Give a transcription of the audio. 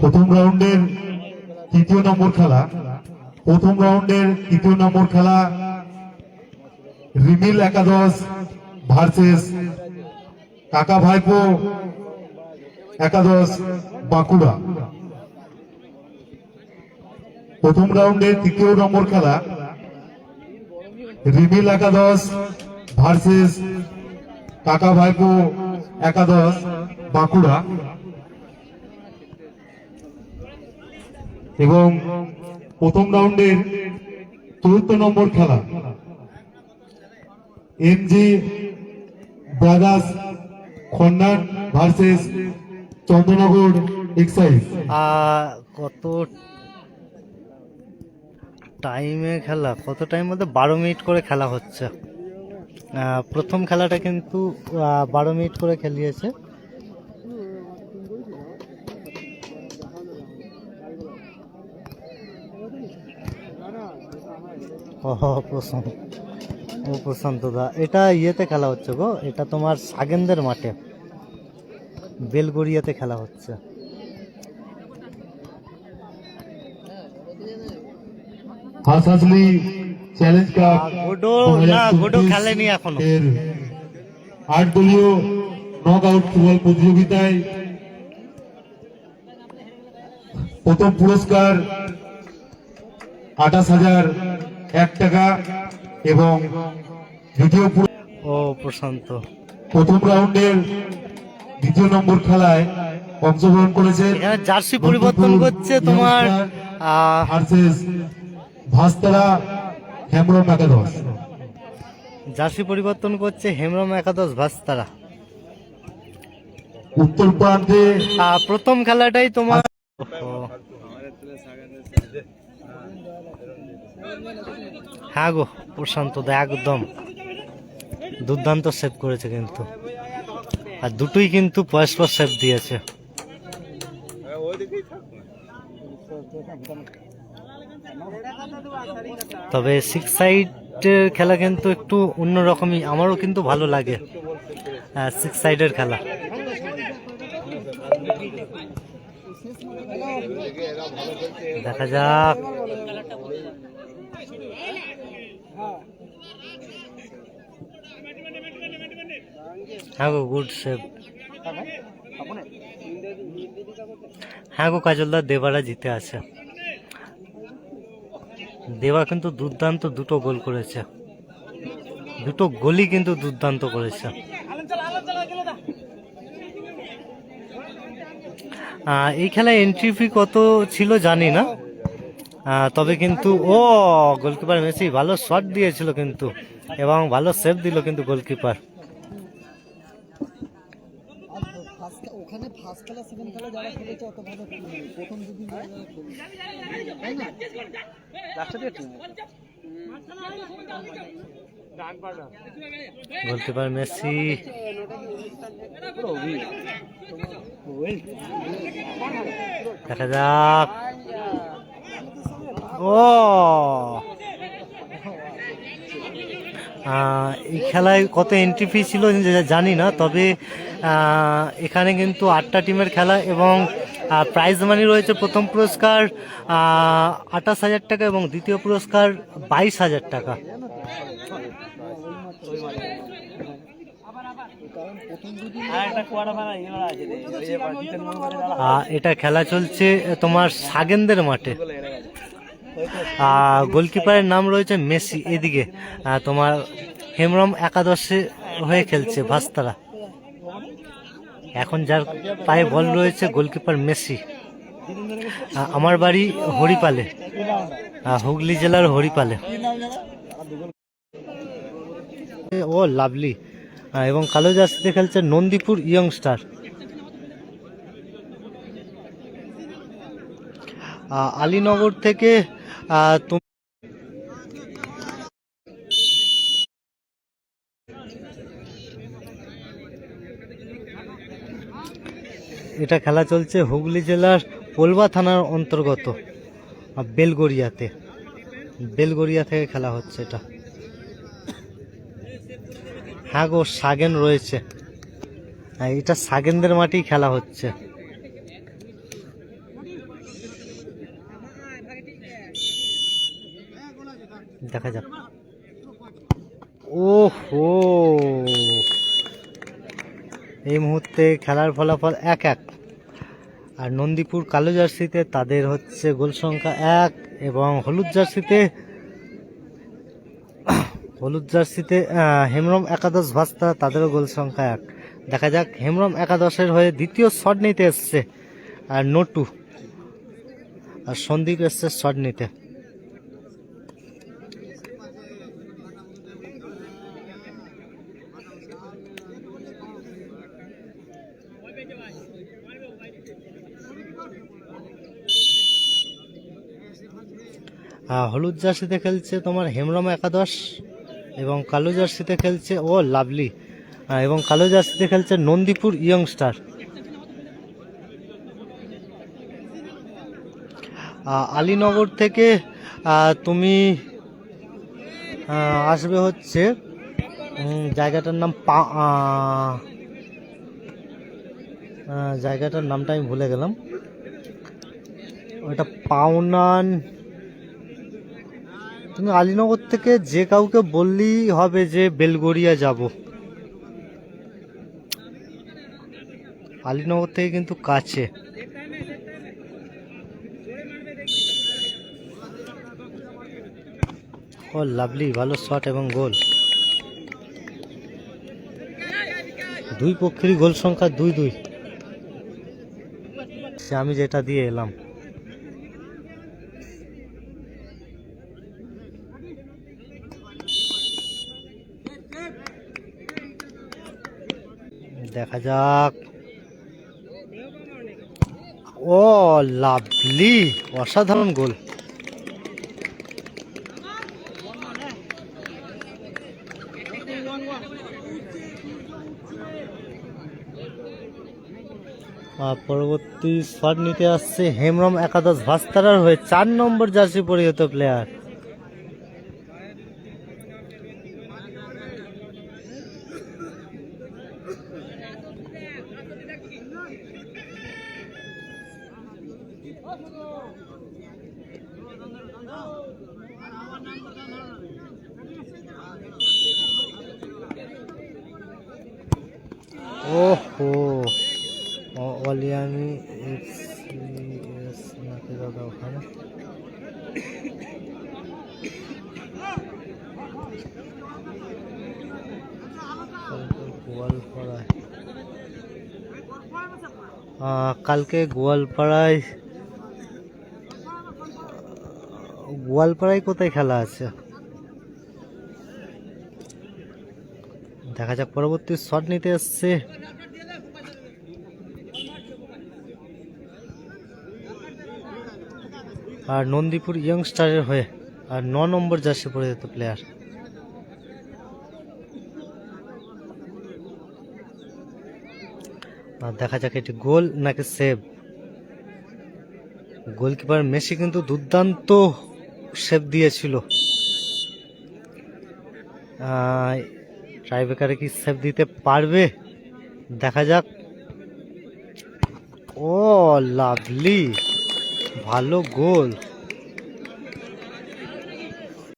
প্রথম রাউন্ডের তৃতীয় নম্বর খেলা। প্রথম রাউন্ডের তৃতীয় নম্বর খেলা রিমিল একাদশ ভার্সেস কাকা ভাইপো, একাদশ বাঁকুড়া। প্রথম রাউন্ডের তৃতীয় নম্বর খেলা, রিমিল একাদশ ভার্সেস কাকা ভাইপো, একাদশ বাঁকুড়া। এবং প্রথম রাউন্ডের চতুর্থ নম্বর খেলা MG brothers খন্ডান versus Chandernagore excise. কত টাইমে খেলা? কত টাইম মধ্যে বারো মিনিট করে খেলা হচ্ছে। প্রথম খেলাটা কিন্তু বারো মিনিট করে খেলিয়েছে। ও প্রশান্ত ও প্রশান্ত দা এটা ইয়েতে খেলা হচ্ছে গো এটা তোমার সাগেন্দের মাঠে। বেলগড়িয়াতে খেলা হচ্ছে। হাসাসলি চ্যালেঞ্জ কাপ গোডো না গোডো খেলেনি এখনও। এর আট দলীয় নক আউট ফুটবল প্রতিযোগিতায় প্রথম পুরস্কার আঠাশ হাজার এক টাকা। এবং দ্বিতীয় ও প্রশান্ত। প্রথম রাউন্ডের দ্বিতীয় নম্বর খেলায় অংশগ্রহণ করেছে জার্সি পরিবর্তন করছে তোমার ভাস্তারা হেমরম একাদশ। জার্সি পরিবর্তন করছে হেমরম একাদশ ভাস্তারা উত্তর প্রান্তে প্রথম খেলাটাই তোমার। হ্যাঁ গো প্রশান্ত দা একদম দুর্দান্ত সেভ করেছে কিন্তু। আর দুটোই কিন্তু পরস্পর সেভ দিয়েছে। তবে সিক্স সাইডের খেলা কিন্তু একটু অন্যরকমই, আমারও কিন্তু ভালো লাগে। সিক্স সাইডের খেলা। দেখা যাক। হ্যাঁ গো গুড সেভ হ্যাঁ গো কাজলদার দেবারা জিতে আছে। দেবা কিন্তু দুর্দান্ত দুটো গোল করেছে। দুটো গোলই কিন্তু দুর্দান্ত করেছে। এই খেলায় এন্ট্রি ফি কত ছিল জানি না। তবে কিন্তু, ও গোলকিপার মেসি ভালো শট দিয়েছিল কিন্তু, এবং ভালো সেভ দিল কিন্তু গোলকিপার ফার্স্ট খেলা, সেকেন্ড খেলা যারা খেলেছে অত ভালো প্রথম দুদিন লাস্টে দিয়ে মেসি। দেখা যাক। ও! এই খেলায় কত এন্ট্রি ফি ছিল জানি না, তবে এখানে কিন্তু আটটা টিমের খেলা এবং প্রাইজ মানি রয়েছে প্রথম পুরস্কার আঠাশ হাজার টাকা এবং দ্বিতীয় পুরস্কার বাইশ হাজার টাকা। এটা খেলা চলছে তোমার সাগেন্দের মাঠে। গোলকিপারের নাম রয়েছে মেসি, এদিকে তোমার হেমরম একাদশে হয়ে খেলছে ভাস্তারা। এখন যার পায়ে বল রয়েছে গোলকিপার মেসি। আমার বাড়ি হরিপালে হুগলি জেলার হরিপালে। ও, লাভলি এবং কালো জার্সিতে খেলছে নন্দীপুর ইয়ং স্টার। আলীনগর থেকে এটা খেলা চলছে হুগলি জেলার পোলবা থানার অন্তর্গত বেলগড়িয়াতে। বেলগড়িয়া থেকে খেলা হচ্ছে এটা। হ্যাঁ গো, সাগেন রয়েছে। এটা সাগেনদের মাঠেই খেলা হচ্ছে। দেখা যাক। ওহো! এই মুহূর্তে খেলার ফলাফল এক এক। আর নন্দীপুর কালো জার্সিতে তাদের হচ্ছে গোল সংখ্যা এক এবং হলুদ জার্সিতে হলুদ জার্সিতে হেমরম একাদশ ভাস্তা, তাদেরও গোল সংখ্যা এক। দেখা যাক হেমরম একাদশের হয়ে দ্বিতীয় শট নিতে এসছে, আর নটু, আর সন্দীপ এসছে শট নিতে। হলুদ জার্সিতে খেলছে তোমার হেমরম একাদশ এবং কালো জার্সিতে খেলছে, ও, লাভলি। এবং কালো জার্সিতে খেলছে নন্দীপুর ইয়ংস্টার আলীনগর থেকে তুমি আসবে হচ্ছে জায়গাটার নাম পা জায়গাটার নামটা আমি ভুলে গেলাম। ওটা পাওনান তুমি আলীনগর থেকে যে কাউকে বললেই হবে যে বেলগড়িয়া যাব। আলীনগর থেকে কিন্তু কাছে। ও লাভলি, ভালো শট এবং গোল। দুই পক্ষেরই গোল সংখ্যা দুই দুই। আমি যেটা দিয়ে এলাম। দেখা যাক। ও, লাভলি, অসাধারণ গোল। পরবর্তী শট নিতে আসছে হেমরম একাদশ ভাস্তারার হয়ে চার নম্বর জার্সি পরিহিত প্লেয়ার ওহো অলিয়ামি এফসিএস নাকি দাদা ওখানে? গোয়ালপাড়ায়। আহ, কালকে গোয়ালপাড়ায় গোয়ালপাড়ায় কোথায় খেলা আছে? দেখা যাক, পরবর্তী শট নিতে এসছে। আর নন্দীপুর ইয়ংস্টারের হয়ে, আর ন নম্বর জার্সি যেত প্লেয়ার দেখা যাক এটি গোল নাকি সেভ। গোলকিপার মেসি কিন্তু দুর্দান্ত সেভ দিয়েছিল। ট্রাইবেকারে কি সেভ দিতে পারবে? দেখা যাক। ও লাভলি ভালো গোল।